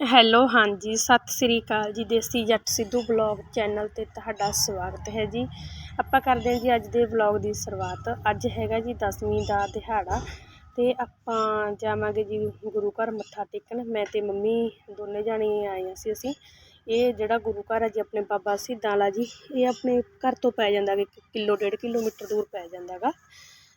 Hello, ਹਾਂਜੀ, ਸਤਿ ਸ੍ਰੀ ਅਕਾਲ ਜੀ, ਦੇਸੀ ਜੱਟ ਸਿੱਧੂ ਬਲੌਗ ਚੈਨਲ 'ਤੇ ਤੁਹਾਡਾ ਸਵਾਗਤ ਹੈ ਜੀ। ਆਪਾਂ ਕਰਦੇ ਹਾਂ ਜੀ ਅੱਜ ਦੇ ਬਲੌਗ ਦੀ ਸ਼ੁਰੂਆਤ। ਅੱਜ ਹੈਗਾ ਜੀ ਦਸਵੀਂ ਦਾ ਦਿਹਾੜਾ ਤੇ ਆਪਾਂ ਜਾਵਾਂਗੇ ਜੀ ਗੁਰੂ ਘਰ ਮੱਥਾ ਟੇਕਣ। ਮੈਂ ਤੇ ਮੰਮੀ ਦੋਨੇ ਜਾਣੇ ਆਏ ਸੀ ਅਸੀਂ। ਇਹ ਜਿਹੜਾ ਗੁਰੂ ਘਰ ਹੈ ਜੀ, ਆਪਣੇ ਬਾਬਾ ਸਿੱਧਾਂ ਵਾਲਾ ਜੀ, ਇਹ ਆਪਣੇ ਘਰ ਤੋਂ ਪੈ ਜਾਂਦਾ ਗਾ ਕਿਲੋ, ਡੇਢ ਕਿਲੋਮੀਟਰ ਦੂਰ ਪੈ ਜਾਂਦਾ ਗਾ।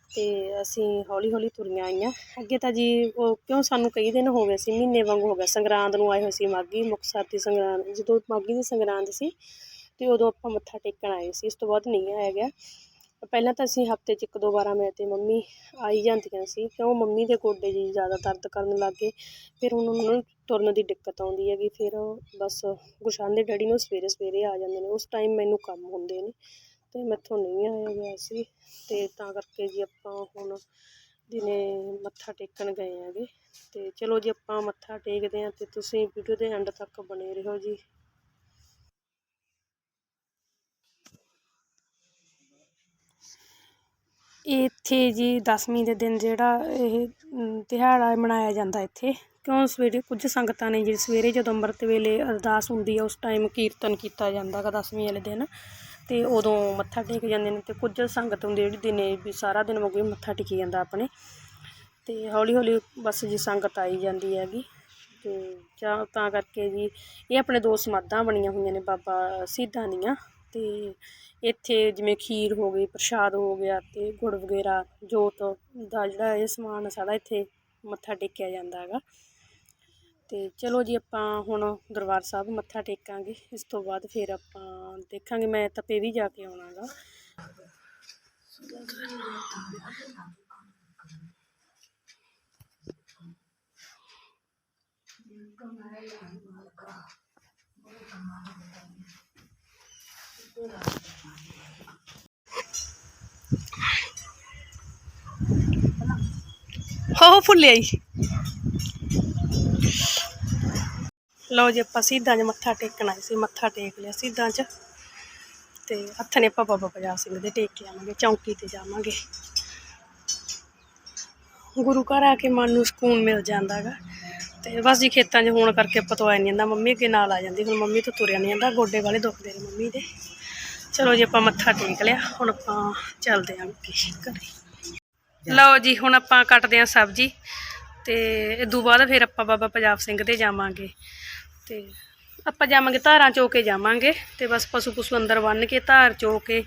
ਅਤੇ ਅਸੀਂ ਹੌਲੀ ਹੌਲੀ ਤੁਰੀਆਂ ਆਈਆਂ। ਅੱਗੇ ਤਾਂ ਜੀ ਉਹ ਕਿਉਂ ਸਾਨੂੰ ਕਈ ਦਿਨ ਹੋ ਗਏ ਸੀ, ਮਹੀਨੇ ਵਾਂਗੂ ਹੋ ਗਿਆ। ਸੰਗਰਾਂਦ ਨੂੰ ਆਏ ਹੋਏ ਸੀ ਮਾਘੀ, ਮੁਕਤਸਰ ਦੀ ਸੰਗਰਾਂਦ, ਜਦੋਂ ਮਾਘੀ ਦੀ ਸੰਗਰਾਂਦ ਸੀ ਅਤੇ ਉਦੋਂ ਆਪਾਂ ਮੱਥਾ ਟੇਕਣ ਆਏ ਸੀ। ਇਸ ਤੋਂ ਬਾਅਦ ਨਹੀਂ ਆਇਆ ਗਿਆ। ਪਹਿਲਾਂ ਤਾਂ ਅਸੀਂ ਹਫ਼ਤੇ 'ਚ ਇੱਕ ਦੋ ਵਾਰਾਂ ਮੈਂ ਤੇ ਮੰਮੀ ਆਈ ਜਾਂਦੀਆਂ ਸੀ, ਕਿਉਂ ਮੰਮੀ ਦੇ ਗੋਡੇ ਜੀ ਜ਼ਿਆਦਾ ਦਰਦ ਕਰਨ ਲੱਗ ਗਏ। ਫਿਰ ਹੁਣ ਉਹਨਾਂ ਨੂੰ ਤੁਰਨ ਦੀ ਦਿੱਕਤ ਆਉਂਦੀ ਹੈਗੀ। ਫਿਰ ਬਸ ਗੁਸ਼ਾਨ ਦੇ ਡੈਡੀ ਨੂੰ ਸਵੇਰੇ ਸਵੇਰੇ ਆ ਜਾਂਦੇ ਨੇ। ਉਸ ਟਾਈਮ ਮੈਨੂੰ ਕੰਮ ਹੁੰਦੇ ਨੇ। ਤੇ ਮੈਥੋਂ ਨਹੀਂ ਆਇਆ ਗਿਆ ਸੀ ਤੇ ਤਾਂ ਕਰਕੇ ਜੀ ਆਪਾਂ ਹੁਣ ਦਿਨੇ ਮੱਥਾ ਟੇਕਣ ਗਏ ਹੈਗੇ। ਤੇ ਚਲੋ ਜੀ ਆਪਾਂ ਮੱਥਾ ਟੇਕਦੇ ਹਾਂ ਤੇ ਤੁਸੀਂ ਵੀਡੀਓ ਦੇ ਐਂਡ ਤੱਕ ਬਣੇ ਰਹੋ ਜੀ। ਇੱਥੇ ਜੀ ਦਸਵੀਂ ਦੇ ਦਿਨ ਜਿਹੜਾ ਇਹ ਅਮ, ਦਿਹਾੜਾ ਮਨਾਇਆ ਜਾਂਦਾ ਇੱਥੇ। ਕਿਉਂ ਸਵੇਰੇ ਕੁਝ ਸੰਗਤਾਂ ਨੇ ਜੀ ਸਵੇਰੇ ਜਦੋਂ ਅੰਮ੍ਰਿਤ ਵੇਲੇ ਅਰਦਾਸ ਹੁੰਦੀ ਹੈ ਉਸ ਟਾਈਮ ਕੀਰਤਨ ਕੀਤਾ ਜਾਂਦਾ ਗਾ ਦਸਵੀਂ ਵਾਲੇ ਦਿਨ। ਅਤੇ ਉਦੋਂ ਮੱਥਾ ਟੇਕ ਜਾਂਦੇ ਨੇ ਅਤੇ ਕੁਝ ਸੰਗਤ ਹੁੰਦੀ ਜਿਹੜੀ ਦਿਨੇ ਵੀ ਸਾਰਾ ਦਿਨ ਵਾਂਗੂ ਹੀ ਮੱਥਾ ਟੇਕੀ ਜਾਂਦਾ ਆਪਣੇ। ਅਤੇ ਹੌਲੀ ਹੌਲੀ ਬਸ ਜੀ ਸੰਗਤ ਆਈ ਜਾਂਦੀ ਹੈਗੀ ਅਤੇ ਜਾਂ ਤਾਂ ਕਰਕੇ ਜੀ ਇਹ ਆਪਣੇ ਦੋ ਸਮਾਧਾਂ ਬਣੀਆਂ ਹੋਈਆਂ ਨੇ ਬਾਬਾ ਸ਼ਹੀਦਾਂ ਦੀਆਂ ਅਤੇ ਇੱਥੇ ਜਿਵੇਂ ਖੀਰ ਹੋ ਗਈ, ਪ੍ਰਸ਼ਾਦ ਹੋ ਗਿਆ ਅਤੇ ਗੁੜ ਵਗੈਰਾ, ਜੋਤ ਦਾ ਜਿਹੜਾ ਇਹ ਸਮਾਨ ਸਾਰਾ ਇੱਥੇ ਮੱਥਾ ਟੇਕਿਆ ਜਾਂਦਾ ਹੈਗਾ। ਤੇ ਚਲੋ ਜੀ ਆਪਾਂ ਹੁਣ ਦਰਬਾਰ ਸਾਹਿਬ ਮੱਥਾ ਟੇਕਾਂਗੇ। ਇਸ ਤੋਂ ਬਾਅਦ ਫਿਰ ਆਪਾਂ ਦੇਖਾਂਗੇ, ਮੈਂ ਤਪੇ ਵੀ ਜਾ ਕੇ ਆਉਣਾ ਗਾ ਹੋ, ਫੁੱਲੇ ਆਈ। ਲਓ ਜੀ ਆਪਾਂ ਸਿੱਧਾਂ 'ਚ ਮੱਥਾ ਟੇਕਣਾ ਸੀ, ਮੱਥਾ ਟੇਕ ਲਿਆ ਸਿੱਧਾਂ 'ਚ ਤੇ ਹੱਥ ਨੇ ਆਪਾਂ ਬਾਬਾ ਪੰਜਾਬ ਸਿੰਘ ਦੇ ਟੇਕ ਕੇ ਆਵਾਂਗੇ, ਚੌਂਕੀ ਤੇ ਜਾਵਾਂਗੇ। ਗੁਰੂ ਘਰ ਆ ਕੇ ਮਨ ਨੂੰ ਸਕੂਨ ਮਿਲ ਜਾਂਦਾ ਗਾ। ਤੇ ਬਸ ਜੀ ਖੇਤਾਂ 'ਚ ਹੋਣ ਕਰਕੇ ਆਪਾਂ ਤੋਂ ਆਇਆ ਨਹੀਂ ਜਾਂਦਾ, ਮੰਮੀ ਅੱਗੇ ਨਾਲ ਆ ਜਾਂਦੀ, ਹੁਣ ਮੰਮੀ ਤੋਂ ਤੁਰਿਆ ਨਹੀਂ ਜਾਂਦਾ, ਗੋਡੇ ਵਾਲੇ ਦੁਖਦੇ ਨੇ ਮੰਮੀ ਦੇ। ਚਲੋ ਜੀ ਆਪਾਂ ਮੱਥਾ ਟੇਕ ਲਿਆ, ਹੁਣ ਆਪਾਂ ਚੱਲਦੇ ਆਂ ਅੱਗੇ ਘਰੇ। ਲਓ ਜੀ, ਹੁਣ ਆਪਾਂ ਕੱਟਦੇ ਆਂ ਸਬਜ਼ੀ, ਤੇ ਇਦੋਂ ਬਾਅਦ ਫਿਰ ਆਪਾਂ ਬਾਬਾ ਪੰਜਾਬ ਸਿੰਘ ਦੇ ਜਾਵਾਂਗੇ। ਤੇ ਆਪਾਂ ਜਾਵਾਂਗੇ ਧਾਰਾਂ ਚੋ ਕੇ ਜਾਵਾਂਗੇ ਤੇ ਬਸ ਪਸ਼ੂ ਪਸ਼ੂ ਅੰਦਰ ਬੰਨ੍ਹ ਕੇ ਧਾਰ ਚੋ ਕੇ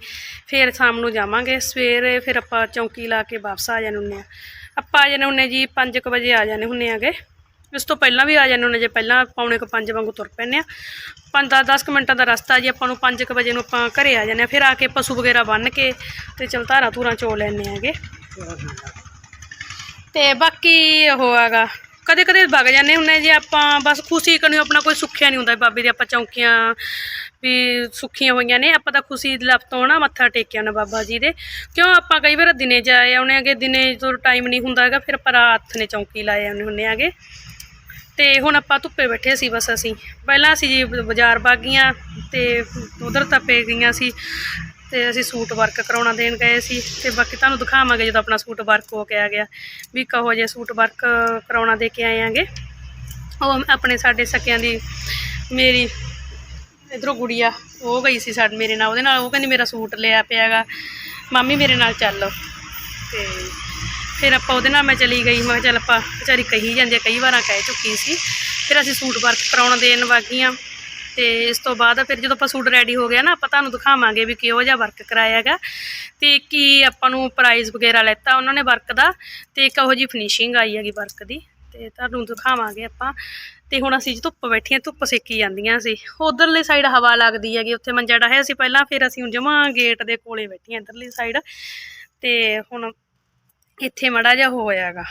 ਫਿਰ ਸ਼ਾਮ ਨੂੰ ਜਾਵਾਂਗੇ। ਸਵੇਰੇ ਫਿਰ ਆਪਾਂ ਚੌਂਕੀ ਲਾ ਕੇ ਵਾਪਸ ਆ ਜਾਣੇ ਹੁੰਦੇ ਆ। ਆਪਾਂ ਆ ਜਾਣੇ ਹੁੰਦੇ ਜੀ 5:00 ਵਜੇ ਆ ਜਾਣੇ ਹੁੰਦੇ ਆਗੇ। ਇਸ ਤੋਂ ਪਹਿਲਾਂ ਵੀ ਆ ਜਾਣੇ ਹੁੰਦੇ ਜੇ ਪਹਿਲਾਂ ਪੌਣੇ ਕੁ 5 ਵਾਂਗੂ ਤੁਰ ਪੈਂਦੇ ਆ। 5 10 ਮਿੰਟਾਂ ਦਾ ਰਸਤਾ ਜੀ, ਆਪਾਂ ਨੂੰ 5:00 ਵਜੇ ਨੂੰ ਆਪਾਂ ਘਰੇ ਆ ਜਾਂਦੇ ਆ। ਫਿਰ ਆ ਕੇ ਪਸ਼ੂ ਵਗੈਰਾ ਬੰਨ੍ਹ ਕੇ ਤੇ ਚਲ ਧਾਰਾਂ ਧੂਰਾਂ ਚੋ ਲੈਣੇ ਆਗੇ। ਤੇ ਬਾਕੀ ਉਹ ਹੈਗਾ ਕਦੇ ਕਦੇ ਵਗ ਜਾਂਦੇ ਹੁੰਦੇ ਜੇ ਆਪਾਂ ਬਸ ਖੁਸ਼ੀ ਕਰਨੀ ਆਪਣਾ ਕੋਈ ਸੁੱਖਿਆ ਨਹੀਂ ਹੁੰਦਾ ਵੀ ਬਾਬੇ ਦੀ ਆਪਾਂ ਚੌਂਕੀਆਂ ਵੀ ਸੁੱਖੀਆਂ ਹੋਈਆਂ ਨੇ, ਆਪਾਂ ਤਾਂ ਖੁਸ਼ੀ ਦੇ ਲੱਭ ਤੋਂ ਨਾ ਮੱਥਾ ਟੇਕਿਆ ਨਾ ਬਾਬਾ ਜੀ ਦੇ। ਕਿਉਂ ਆਪਾਂ ਕਈ ਵਾਰ ਦਿਨੇ ਜਾਏ ਆਉਣੇ ਆਗੇ, ਦਿਨੇ ਜਦੋਂ ਟਾਈਮ ਨਹੀਂ ਹੁੰਦਾ ਹੈਗਾ, ਫਿਰ ਆਪਾਂ ਰਾਤ ਨੇ ਚੌਂਕੀ ਲਾਏ ਆਉਣੇ ਹੁੰਦੇ ਆਗੇ। ਤੇ ਹੁਣ ਆਪਾਂ ਧੁੱਪੇ ਬੈਠੇ ਸੀ ਬਸ ਅਸੀਂ। ਪਹਿਲਾਂ ਅਸੀਂ ਜੀ ਬਾਜ਼ਾਰ ਬਾਗੀਆਂ ਤੇ ਉਧਰ ਤਪੇ ਗਈਆਂ ਸੀ। ਤੇ ਅਸੀਂ ਸੂਟ ਵਰਕ ਕਰਾਉਣਾ ਦੇਣ ਗਏ ਸੀ ਤੇ ਬਾਕੀ ਤੁਹਾਨੂੰ ਦਿਖਾਵਾਂਗੇ ਜਦੋਂ ਆਪਣਾ ਸੂਟ ਵਰਕ ਹੋ ਕੇ ਆ ਗਿਆ ਵੀ ਕਹੋ ਜੇ ਸੂਟ ਵਰਕ ਕਰਾਉਣਾ ਦੇ ਕੇ ਆਏ ਆਂਗੇ। ਉਹ ਆਪਣੇ ਸਾਡੇ ਸਕਿਆਂ ਦੀ ਮੇਰੀ ਇਧਰੋਂ ਗੁੜੀਆ, ਉਹ ਗਈ ਸੀ ਸਾਡੇ ਮੇਰੇ ਨਾਲ, ਉਹਦੇ ਨਾਲ ਉਹ ਕਹਿੰਦੀ ਮੇਰਾ ਸੂਟ ਲਿਆ ਪਿਆਗਾ, ਮਾਮੀ ਮੇਰੇ ਨਾਲ ਚੱਲ। ਤੇ ਫਿਰ ਆਪਾਂ ਉਹਦੇ ਨਾਲ ਮੈਂ ਚਲੀ ਗਈ, ਮੈਂ ਕਿਹਾ ਚੱਲ ਆਪਾਂ ਵਿਚਾਰੀ ਕਹੀ ਜਾਂਦੀ ਕਈ ਵਾਰਾਂ ਕਹਿ ਚੁੱਕੀ ਸੀ। ਫਿਰ ਅਸੀਂ ਸੂਟ ਵਰਕ ਕਰਾਉਣ ਦੇਣ ਵਾਗੀਆਂ ਤੇ ਇਸ ਤੋਂ ਬਾਅਦ ਫਿਰ ਜਦੋਂ ਆਪਾਂ ਸੂਟ ਰੈਡੀ ਹੋ ਗਿਆ ਨਾ, ਆਪਾਂ ਤੁਹਾਨੂੰ ਦਿਖਾਵਾਂਗੇ ਵੀ ਕਿਹੋ ਜਿਹਾ ਵਰਕ ਕਰਾਇਆ ਹੈਗਾ ਤੇ ਕੀ ਆਪਾਂ ਨੂੰ ਪ੍ਰਾਈਜ਼ ਵਗੈਰਾ ਲੈਤਾ ਉਹਨਾਂ ਨੇ ਵਰਕ ਦਾ, ਤੇ ਕਿਹੋ ਜੀ ਫਿਨਿਸ਼ਿੰਗ ਆਈ ਹੈਗੀ ਵਰਕ ਦੀ, ਤੇ ਤੁਹਾਨੂੰ ਦਿਖਾਵਾਂਗੇ ਆਪਾਂ। ਤੇ ਹੁਣ ਅਸੀਂ ਜੀ ਧੁੱਪ ਬੈਠੀਆਂ ਧੁੱਪ ਸੇਕੀ ਜਾਂਦੀਆਂ ਸੀ। ਉਧਰਲੀ ਸਾਈਡ ਹਵਾ ਲੱਗਦੀ ਹੈਗੀ, ਉੱਥੇ ਮੰਜਾ ਡਾਹਿਆ ਸੀ ਪਹਿਲਾਂ, ਫਿਰ ਅਸੀਂ ਹੁਣ ਜਮਾ ਗੇਟ ਦੇ ਕੋਲੇ ਬੈਠੀਆਂ ਇਧਰਲੀ ਸਾਈਡ ਤੇ ਹੁਣ ਇੱਥੇ ਮੜਾ ਜਿਹਾ ਹੋਇਆਗਾ।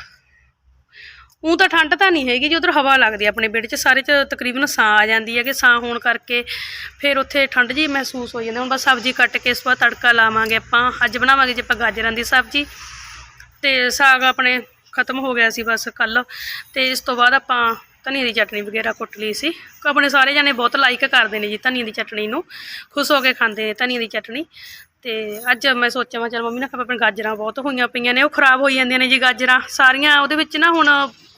ਉਹ ਤਾਂ ਠੰਡ ਤਾਂ ਨਹੀਂ ਹੈਗੀ ਜੀ, ਉਧਰ ਹਵਾ ਲੱਗਦੀ ਆ ਆਪਣੇ ਬੇੜੇ 'ਚ, ਸਾਰੇ 'ਚ ਤਕਰੀਬਨ ਸਾਂ ਆ ਜਾਂਦੀ ਹੈ ਕਿ ਸਾਂ ਹੋਣ ਕਰਕੇ ਫਿਰ ਉੱਥੇ ਠੰਡ ਜੀ ਮਹਿਸੂਸ ਹੋ ਜਾਂਦੀ ਹੁਣ ਬਸ ਸਬਜ਼ੀ ਕੱਟ ਕੇ ਇਸ ਵਾਰ ਤੜਕਾ ਲਾਵਾਂਗੇ ਆਪਾਂ, ਅੱਜ ਬਣਾਵਾਂਗੇ ਜੇ ਆਪਾਂ ਗਾਜਰਾਂ ਦੀ ਸਬਜ਼ੀ ਤੇ ਸਾਗ ਆਪਣੇ ਖਤਮ ਹੋ ਗਿਆ ਸੀ ਬਸ ਕੱਲ ਤੇ ਇਸ ਤੋਂ ਬਾਅਦ ਆਪਾਂ ਧਨੀਏ ਦੀ ਚਟਨੀ ਵਗੈਰਾ ਕੁੱਟ ਲਈ ਸੀ। ਆਪਣੇ ਸਾਰੇ ਜਾਣੇ ਬਹੁਤ ਲਾਈਕ ਕਰਦੇ ਨੇ ਜੀ ਧਨੀਏ ਦੀ ਚਟਨੀ ਨੂੰ, ਖੁਸ਼ ਹੋ ਕੇ ਖਾਂਦੇ ਨੇ ਧਨੀਏ ਦੀ ਚਟਨੀ। ਤੇ ਅੱਜ ਮੈਂ ਸੋਚਿਆ ਮੈਂ ਚਲ ਮੰਮੀ ਨੇ ਆਪਣੇ ਗਾਜਰਾਂ ਬਹੁਤ ਹੋਈਆਂ ਪਈਆਂ ਨੇ, ਉਹ ਖਰਾਬ ਹੋਈ ਜਾਂਦੀਆਂ ਨੇ ਜੀ ਗਾਜਰਾਂ। ਸਾਰੀਆਂ ਉਹਦੇ ਵਿੱਚ ਨਾ ਹੁਣ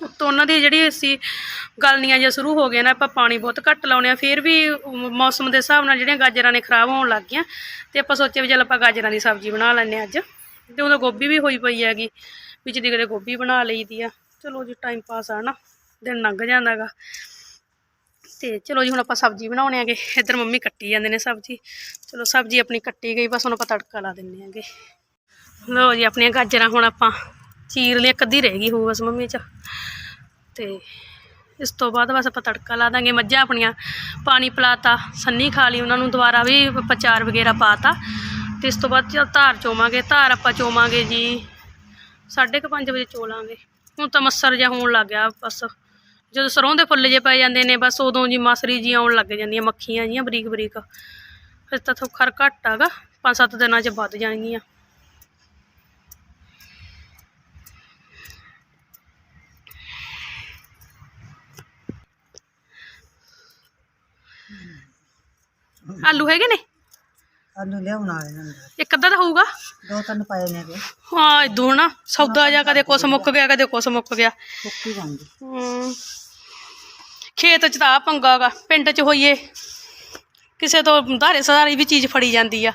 ਉੱਤੋਂ ਉਹਨਾਂ ਦੀ ਜਿਹੜੀ ਸੀ ਗਲਣੀਆਂ ਜਾਂ ਸ਼ੁਰੂ ਹੋ ਗਏ ਨਾ, ਆਪਾਂ ਪਾਣੀ ਬਹੁਤ ਘੱਟ ਲਾਉਣੇ ਆ ਫਿਰ ਵੀ ਮੌਸਮ ਦੇ ਹਿਸਾਬ ਨਾਲ ਜਿਹੜੀਆਂ ਗਾਜਰਾਂ ਨੇ ਖਰਾਬ ਹੋਣ ਲੱਗ ਗਈਆਂ। ਤੇ ਆਪਾਂ ਸੋਚਿਆ ਵੀ ਚਲ ਆਪਾਂ ਗਾਜਰਾਂ ਦੀ ਸਬਜ਼ੀ ਬਣਾ ਲੈਂਦੇ ਹਾਂ ਅੱਜ। ਤੇ ਉਹਦਾ ਗੋਭੀ ਵੀ ਹੋਈ ਪਈ ਹੈਗੀ, ਵਿੱਚ ਦੀ ਕਦੇ ਗੋਭੀ ਬਣਾ ਲਈਦੀ ਆ। ਚਲੋ ਜੀ ਟਾਈਮ ਪਾਸ ਆ ਨਾ, ਦਿਨ ਲੰਘ ਜਾਂਦਾ ਗਾ। ਤੇ ਚਲੋ ਜੀ ਹੁਣ ਆਪਾਂ ਸਬਜ਼ੀ ਬਣਾਉਣੇ ਆਗੇ। ਇੱਧਰ ਮੰਮੀ ਕੱਟੀ ਜਾਂਦੇ ਨੇ ਸਬਜ਼ੀ। ਚਲੋ ਸਬਜ਼ੀ ਆਪਣੀ ਕੱਟੀ ਗਈ, ਬਸ ਹੁਣ ਆਪਾਂ ਤੜਕਾ ਲਾ ਦਿੰਨੇ ਆਗੇ। ਲਓ ਜੀ ਆਪਣੀਆਂ ਗਾਜਰਾਂ ਹੁਣ ਆਪਾਂ ਚੀਰ ਲਈ, ਇੱਕ ਅੱਧੀ ਰਹਿ ਗਈ ਹੋ ਬਸ ਮੰਮੀ ਚ। ਤੇ ਇਸ ਤੋਂ ਬਾਅਦ ਬਸ ਆਪਾਂ ਤੜਕਾ ਲਾ ਦਾਂਗੇ। ਮੱਝਾਂ ਆਪਣੀਆਂ ਪਾਣੀ ਪਿਲਾਤਾ, ਸੰਨੀ ਖਾ ਲਈ, ਉਹਨਾਂ ਨੂੰ ਦੁਬਾਰਾ ਵੀ ਆਪਾਂ ਚਾਰ ਵਗੈਰਾ ਪਾਤਾ। ਤੇ ਇਸ ਤੋਂ ਬਾਅਦ ਚਲ ਧਾਰ ਚੋਵਾਂਗੇ। ਧਾਰ ਆਪਾਂ ਚੋਵਾਂਗੇ ਜੀ 5:30 ਵਜੇ ਚੋਲਾਂਗੇ ਹੁਣ ਤਾਂ ਮੱਸਰ ਜਿਹਾ ਹੋਣ ਲੱਗ ਗਿਆ ਬਸ। ਜਦੋਂ ਸਰੋਂ ਦੇ ਫੁੱਲ ਜੇ ਪੈ ਜਾਂਦੇ ਨੇ, ਬਸ ਉਦੋਂ ਜੀ ਮਸਰੀ ਜੀ ਆਉਣ ਲੱਗ ਜਾਂਦੀਆਂ ਮੱਖੀਆਂ ਜੀਆਂ ਬਰੀਕ ਬਰੀਕ। ਫਿਰ ਤਾਂ ਥੋ ਖਰ ਘੱਟ ਆਗਾ ਪੰਜ ਸੱਤ ਦਿਨਾਂ 'ਚ ਵੱਧ ਜਾਣਗੀਆਂ। ਆਲੂ ਹੈਗੇ ਨੇ? ਸਾਨੂੰ ਲਿਆਉਣ ਵਾਲੇ ਨੇ। ਅੰਦਰ ਇੱਕ ਅੱਧਾ ਤਾਂ ਹੋਊਗਾ। ਦੋ ਤਿੰਨ ਪਏ ਨੇ ਗੇ ਹਾਂ ਇਦੋਂ ਨਾ ਸੌਦਾ ਜਾਂ ਕਦੇ ਕੁਛ ਮੁੱਕ ਗਿਆ ਕਦੇ ਕੁਛ ਮੁੱਕ ਗਿਆ। ਸੁੱਕੀ ਹਮ। ਖੇਤ ਚ ਤਾਂ ਆ ਪੰਗਾ ਗਾ ਪਿੰਡ ਚ ਹੋਈਏ ਕਿਸੇ ਤੋਂ ਧਾਰੇ ਸਧਾਰੀ ਵੀ ਚੀਜ਼ ਫੜੀ ਜਾਂਦੀ ਆ।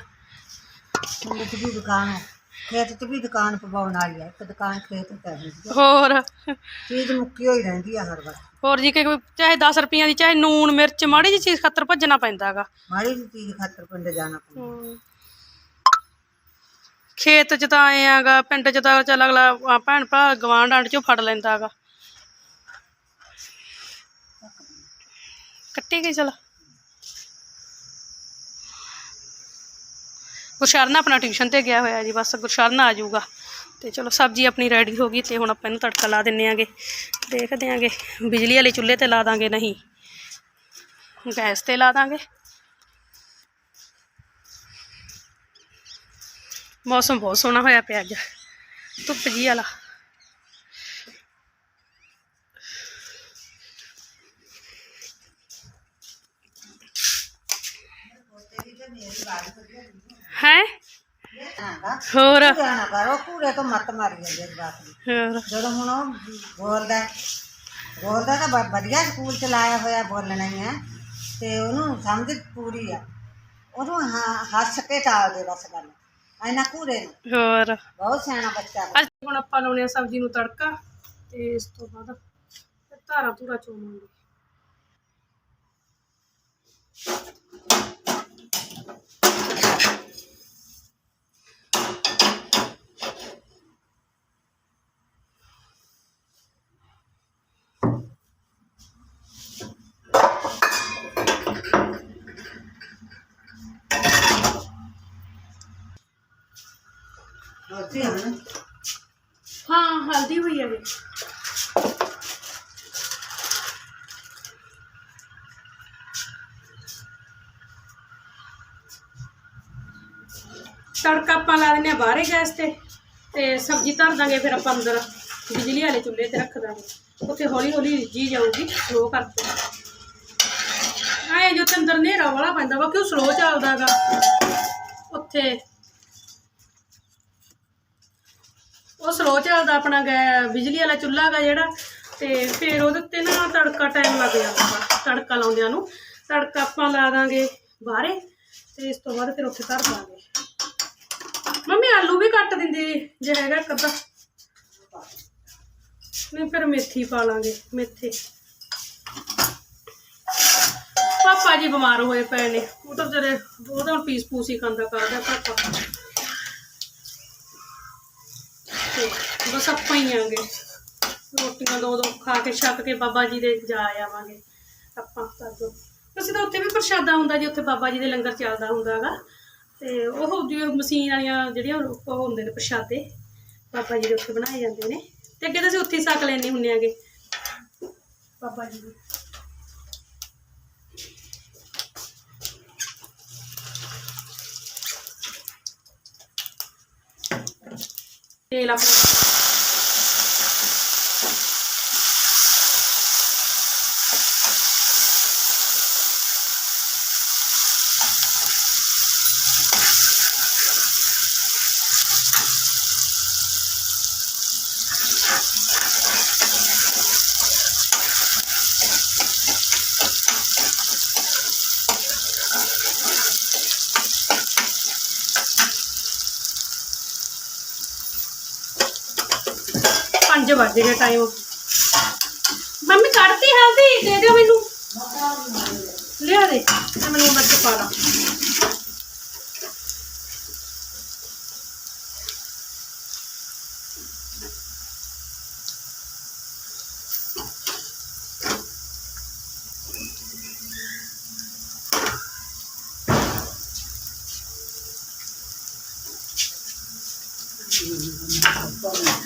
ਪਿੰਡ 'ਚ ਵੀ ਦੁਕਾਨ ਹੈ ਖੇਤ 'ਚ ਵੀ ਦੁਕਾਨ ਪਵਾਉਣ ਵਾਲੀ ਹੈ ਇੱਕ ਦੁਕਾਨ ਖੇਤ ਤੇ ਹੈ ਹੋਰ? ਚੀਜ਼ ਮੁੱਕੀ ਹੋਈ ਰਹਿੰਦੀ ਆ ਹਰ ਵਾਰ। ਹੋਰ ਜੀ ਕਿ ਕੋਈ ਚਾਹੇ 10 ਰੁਪਈਆਂ ਦੀ ਚਾਹੇ ਨੂਣ ਮਿਰਚ ਮਾੜੀ ਜੀ ਚੀਜ਼ ਖਾਤਰ ਭੱਜਣਾ ਪੈਂਦਾ ਗਾ ਮਾੜੀ ਜਿਹੀ ਚੀਜ਼ ਖਾਤਰ ਪਿੰਡ ਜਾਣਾ ਪੈਂਦਾ। ਖੇਤ ਚ ਤਾਂ ਐ ਆਗਾ ਪਿੰਡ ਚ ਤਾਂ ਚੱਲ ਅਗਲਾ ਆ ਭੈਣ ਭਰਾ ਗਵਾਂਢ ਆਂਢ ਚੋਂ ਫੜ ਲੈਂਦਾ ਗਾ ਕੱਟੀ ਗਈ ਚਲ। ਗੁਰਸ਼ਰਨ ਆਪਣਾ ਟਿਊਸ਼ਨ ਤੇ ਗਿਆ ਹੋਇਆ ਜੀ, ਬਸ ਗੁਰਸ਼ਰਨ ਆ ਜਾਊਗਾ। ਤੇ ਚਲੋ ਸਬਜ਼ੀ ਆਪਣੀ ਰੈਡੀ ਹੋ ਗਈ ਤੇ ਹੁਣ ਆਪਾਂ ਇਹਨੂੰ ਤੜਕਾ ਲਾ ਦਿੰਨੇ ਆਗੇ। ਦੇਖਦੇ ਆਂਗੇ ਬਿਜਲੀ ਵਾਲੇ ਚੁੱਲ੍ਹੇ ਤੇ ਲਾ ਦਾਂਗੇ ਨਹੀਂ। ਗੈਸ ਤੇ ਲਾ ਦਾਂਗੇ। ਮੌਸਮ ਬਹੁਤ ਸੋਹਣਾ ਹੋਇਆ ਪਿਆ ਅੱਜ, ਧੁੱਪ ਜੀ ਵਾਲਾ ਹੈ ਹੋਰ? ਕਰੋ ਕੂੜੇ ਤੋਂ ਮੱਤ ਮਾਰੀ ਜਾਂਦੀ ਹੈ ਜਵਾਕ ਦੀ। ਹੋਰ? ਜਦੋਂ ਹੁਣ ਉਹ ਬੋਲਦਾ ਹੈ, ਬੋਲਦਾ ਤਾਂ ਬ- ਵਧੀਆ ਸਕੂਲ ਚ ਲਾਇਆ ਹੋਇਆ ਬੋਲਣਾ ਹੀ ਹੈ ਤੇ ਉਹਨੂੰ ਸਮਝ ਪੂਰੀ ਆ। ਉਹਨੂੰ ਹ- ਹੱਸ ਕੇ ਟਾਲ ਦੇ ਬਸ ਗੱਲ ਐਨਾ ਕੂੜੇ ਨੂੰ। ਹੋਰ? ਬਹੁਤ ਸਿਆਣਾ ਬੱਚਾ ਅੱਜ ਹੁਣ ਆਪਾਂ ਲਾਉਣੇ ਆ ਸਬਜ਼ੀ ਨੂੰ ਤੜਕਾ ਤੇ ਇਸ ਤੋਂ ਬਾਅਦ ਫਿਰ ਧਾਰਾਂ ਧੂਰਾ ਚੋਵਾਂਗੇ ਹੋਤੀ ਹਨ ਹਾਂ ਹਲਦੀ ਹੋਈ ਹੈ ਜੀ ਤੜਕਾ ਆਪਾਂ ਲਾ ਦਿੰਦੇ ਆ ਬਾਹਰੇ ਗੈਸ ਤੇ ਤੇ ਸਬਜ਼ੀ ਧਰ ਦਾਂਗੇ ਫਿਰ ਆਪਾਂ ਅੰਦਰ ਬਿਜਲੀ ਵਾਲੇ ਚੁੱਲ੍ਹੇ ਤੇ ਰੱਖ ਦਾਂਗੇ। ਉੱਥੇ ਹੌਲੀ ਹੌਲੀ ਰਿੱਝੀ ਜਾਊਗੀ ਸਲੋ ਕਰਕੇ। ਆਏ ਜੋ ਤੇ ਅੰਦਰ ਹਨੇਰਾ ਵਾਲਾ ਪੈਂਦਾ ਵਾ ਕਿਉਂ ਸਲੋ ਚੱਲਦਾਗਾ ਉੱਥੇ। ਉਹ ਸਲੋ ਚੱਲਦਾ ਆਪਣਾ ਗੈ ਬਿਜਲੀ ਵਾਲਾ ਚੁੱਲ੍ਹਾ ਗਾ ਜਿਹੜਾ ਤੇ ਫਿਰ ਉਹਦੇ ਉੱਤੇ ਨਾ ਤੜਕਾ ਟਾਈਮ ਲੱਗ ਜਾਂਦਾ ਵਾ, ਤੜਕਾ ਲਾਉਂਦਿਆਂ ਨੂੰ। ਤੜਕਾ ਆਪਾਂ ਲਾ ਦਾਂਗੇ ਬਾਹਰੇ ਤੇ ਇਸ ਤੋਂ ਬਾਅਦ ਫਿਰ ਉੱਥੇ ਧਰ ਦਾਂਗੇ। ਮੰਮੀ ਆਲੂ ਵੀ ਕੱਟ ਦਿੰਦੀ ਜੇ ਹੈਗਾ ਇੱਕ ਨਹੀਂ, ਫਿਰ ਮੇਥੀ ਪਾ ਲਾਂਗੇ, ਮੇਥੇ। ਪਾਪਾ ਜੀ ਬਿਮਾਰ ਹੋਏ ਪਏ ਨੇ। ਉਹ ਤਾਂ ਵਿਚਾਰੇ ਉਹ ਹੁਣ ਪੀਸ ਪੂਸ ਹੀ ਖਾਂਦਾ ਕਰਦਾ ਪਾਪਾ। ਬਸ ਆਪਾਂ ਹੀ ਆਂਗੇ। ਰੋਟੀਆਂ ਦੋ ਦੋ ਖਾ ਕੇ, ਛੱਕ ਕੇ ਬਾਬਾ ਜੀ ਦੇ ਜਾ ਆਵਾਂਗੇ। ਆਪਾਂ ਤਾਂ ਜੋ ਅਸੀਂ ਤਾਂ ਉੱਥੇ ਵੀ ਪ੍ਰਸ਼ਾਦਾ ਹੁੰਦਾ ਜੀ ਉੱਥੇ ਬਾਬਾ ਜੀ ਦੇ ਲੰਗਰ ਚੱਲਦਾ ਹੁੰਦਾਗਾ ਤੇ ਉਹ ਜੋ ਮਸ਼ੀਨ ਵਾਲੀਆਂ ਜਿਹੜੀਆਂ ਉਹ ਹੁੰਦੇ ਨੇ ਪ੍ਰਸ਼ਾਦੇ, ਬਾਬਾ ਜੀ ਦੇ ਉੱਥੇ ਬਣਾਏ ਜਾਂਦੇ ਨੇ। ਤੇ ਅੱਗੇ ਤਾਂ ਅਸੀਂ ਉੱਥੇ ਹੀ ਛਕ ਲੈਣੇ ਹੁੰਦੇ ਆਗੇ। ਬਾਬਾ ਜੀ ਦੇ। ਤੇਲ ਆਪਣਾ ਵੱਜ ਗਿਆ ਟਾਈਮ ਮੰਮੀ, ਕੱਢਤੀ ਹਲਦੀ ਦੇ ਦਿਓ ਮੈਨੂੰ। ਲਿਆ ਦੇ ਤੇ ਮੈਨੂੰ ਮਿਰਚ ਪਾ ਲਾ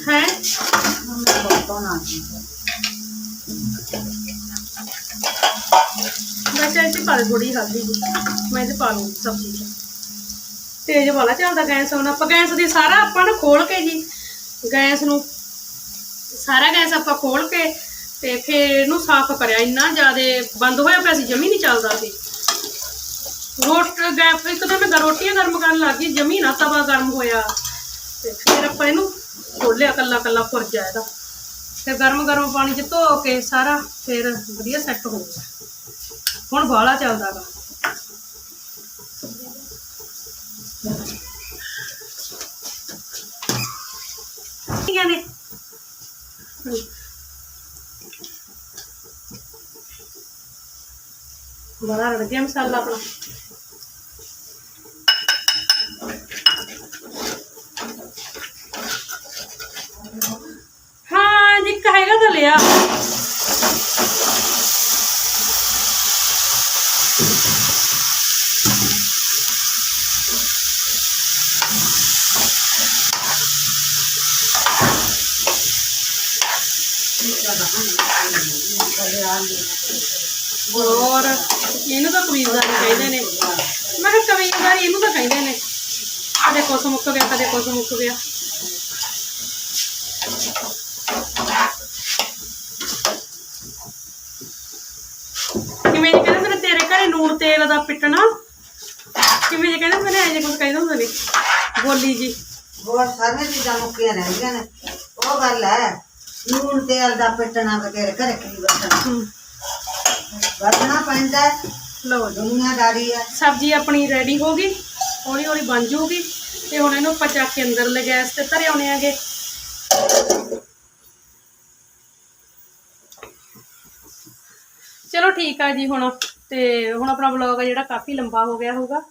ਹੈ ਵੈਸੇ ਥੋੜੀ ਹਲਦੀ ਜੀ। ਮੈਂ ਤੇ ਪਾ ਲੂੰ ਸਬਜ਼ੀ ਚ। ਤੇਜ਼ ਵਾਲਾ ਚੱਲਦਾ ਗੈਸ ਹੁਣ। ਆਪਾਂ ਗੈਸ ਦੀ ਸਾਰਾ ਆਪਾਂ ਨਾ ਖੋਲ ਕੇ ਜੀ, ਗੈਸ ਨੂੰ ਸਾਰਾ ਗੈਸ ਆਪਾਂ ਖੋਲ ਕੇ ਤੇ ਫਿਰ ਇਹਨੂੰ ਸਾਫ਼ ਕਰਿਆ। ਇੰਨਾ ਜ਼ਿਆਦਾ ਬੰਦ ਹੋਇਆ ਪਿਆ ਸੀ, ਜਮੀ ਨਹੀਂ ਚੱਲਦਾ ਸੀ। ਰੋਟ, ਗੈਸ ਇੱਕਦਮ ਮੈਂ ਰੋਟੀਆਂ ਗਰਮ ਕਰਨ ਲੱਗ ਗਈ, ਜਮੀ ਨਾ ਤਵਾ ਗਰਮ ਹੋਇਆ। ਤੇ ਫਿਰ ਆਪਾਂ ਇਹਨੂੰ ਖੋਲਿਆ ਕੱਲਾ ਕੱਲਾ ਪੁਰਜਾ ਇਹਦਾ। ਫਿਰ ਗਰਮ ਗਰਮ ਪਾਣੀ ਚ ਧੋ ਕੇ ਸਾਰਾ ਫਿਰ ਵਧੀਆ ਸੈੱਟ ਹੋ ਗਿਆ। ਹੁਣ ਬਾਹਲਾ ਚੱਲਦਾ ਗਾ ਕੀ ਕਹਿੰਦੇ? ਬੜਾ ਰੜ ਗਿਆ ਮਸਾਲਾ ਆਪਣਾ। ਹਾਂ ਜੀ ਕਹੇਗਾ ਤਾਂ ਲਿਆ। ਹੋਰ ਇਹਨੂੰ ਤਾਂ ਕਬੀਲਦਾਰੀ ਕਹਿੰਦੇ ਨੇ। ਮੈਂ ਕਿਹਾ ਕਬੀਲਦਾਰੀ ਇਹਨੂੰ ਤਾਂ ਕਹਿੰਦੇ ਨੇ। ਕਦੇ ਕੁਛ ਮੁੱਕ ਗਿਆ ਕਦੇ ਕੁਛ ਮੁੱਕ ਗਿਆ। ਕਿਵੇਂ ਜੀ ਕਹਿੰਦੇ ਮੇਰੇ ਤੇਰੇ ਘਰੇ ਨੂਣ ਤੇਲ ਦਾ ਪਿੱਟਣਾ? ਕਿਵੇਂ ਜੀ ਕਹਿੰਦੇ ਮੇਰੇ ਐਂ ਜੇ ਕੁਝ ਕਹਿੰਦੇ ਹੁੰਦੇ ਨੇ। ਬੋਲੀ ਜੀ। ਹੋਰ ਸਾਰੀਆਂ ਚੀਜ਼ਾਂ ਮੁੱਕੀਆਂ ਰਹਿੰਦੀਆਂ ਨੇ। ਉਹ ਗੱਲ ਹੈ ਨੂਨ ਤੇਲ ਦਾ ਪਿੱਟਣਾ ਤੇਰੇ ਘਰੇ ਕੀ ਵਰਤਣਾ ਵਰਤਣਾ ਪੈਂਦਾ ਹੈ। ਲਓ ਜੀ ਦੁਨੀਆਦਾਰੀ ਹੈ। ਸਬਜ਼ੀ ਆਪਣੀ ਰੈਡੀ ਹੋ ਗਈ, ਹੌਲੀ ਹੌਲੀ ਬਣ ਜੂਗੀ ਤੇ ਹੁਣ ਇਹਨੂੰ ਆਪਾਂ ਚੱਕ ਕੇ ਅੰਦਰਲੇ ਗੈਸ ਤੇ ਧਰੇ ਆਉਣੇ ਆਗੇ ਚਲੋ ਠੀਕ ਆ ਜੀ ਹੁਣ। ਤੇ ਹੁਣ ਆਪਣਾ ਵਲੌਗ ਆ ਜਿਹੜਾ ਕਾਫੀ ਲੰਬਾ ਹੋ ਗਿਆ ਹੋਊਗਾ।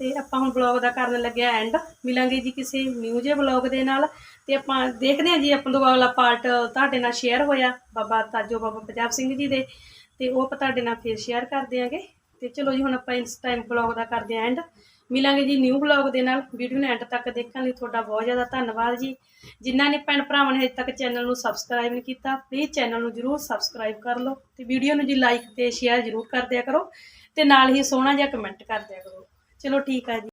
ਤੇ ਆਪਾਂ ਹੁਣ ਵਲੌਗ ਦਾ ਕਰਨ ਲੱਗਿਆ ਐਂਡ ਮਿਲਾਂਗੇ ਜੀ ਕਿਸੇ ਨਿਊ ਜੇ ਵਲੌਗ ਦੇ ਨਾਲ। ਤੇ ਆਪਾਂ ਦੇਖਦੇ ਹਾਂ ਜੀ, ਆਪਾਂ ਤੋਂ ਅਗਲਾ ਪਾਰਟ ਤੁਹਾਡੇ ਨਾਲ ਸ਼ੇਅਰ ਹੋਇਆ। ਬਾਬਾ ਤਾਜੋ ਬਾਬਾ ਪੰਜਾਬ ਸਿੰਘ ਜੀ ਦੇ। ਤੇ ਉਹ ਆਪਾਂ ਤੁਹਾਡੇ ਨਾਲ ਫੇਰ ਸ਼ੇਅਰ ਕਰ ਦਿਆਂਗੇ। ਤੇ ਚਲੋ ਜੀ, ਹੁਣ ਆਪਾਂ ਇਸ ਟਾਈਮ ਵਲੌਗ ਦਾ ਕਰਦੇ ਹਾਂ ਐਂਡ ਮਿਲਾਂਗੇ ਜੀ ਨਿਊ ਵਲੌਗ ਦੇ ਨਾਲ। ਵੀਡੀਓ ਨੂੰ ਐਂਡ ਤੱਕ ਦੇਖਣ ਲਈ ਤੁਹਾਡਾ ਬਹੁਤ ਜ਼ਿਆਦਾ ਧੰਨਵਾਦ ਜੀ। ਜਿਨ੍ਹਾਂ ਨੇ ਭੈਣ ਭਰਾਵਾਂ ਨੇ ਹਜੇ ਤੱਕ ਚੈਨਲ ਨੂੰ ਸਬਸਕ੍ਰਾਈਬ ਨਹੀਂ ਕੀਤਾ ਪਲੀਜ਼ ਚੈਨਲ ਨੂੰ ਜਰੂਰ ਸਬਸਕ੍ਰਾਈਬ ਕਰ ਲਓ। ਤੇ ਵੀਡੀਓ ਨੂੰ ਜੀ ਲਾਈਕ ਤੇ ਸ਼ੇਅਰ ਜਰੂਰ ਕਰ ਦਿਆ ਕਰੋ। ਤੇ ਨਾਲ ਹੀ ਸੋਹਣਾ ਜਿਹਾ ਕਮੈਂਟ ਕਰ ਦਿਆ ਕਰੋ। ਚਲੋ ਠੀਕ ਆ ਜੀ।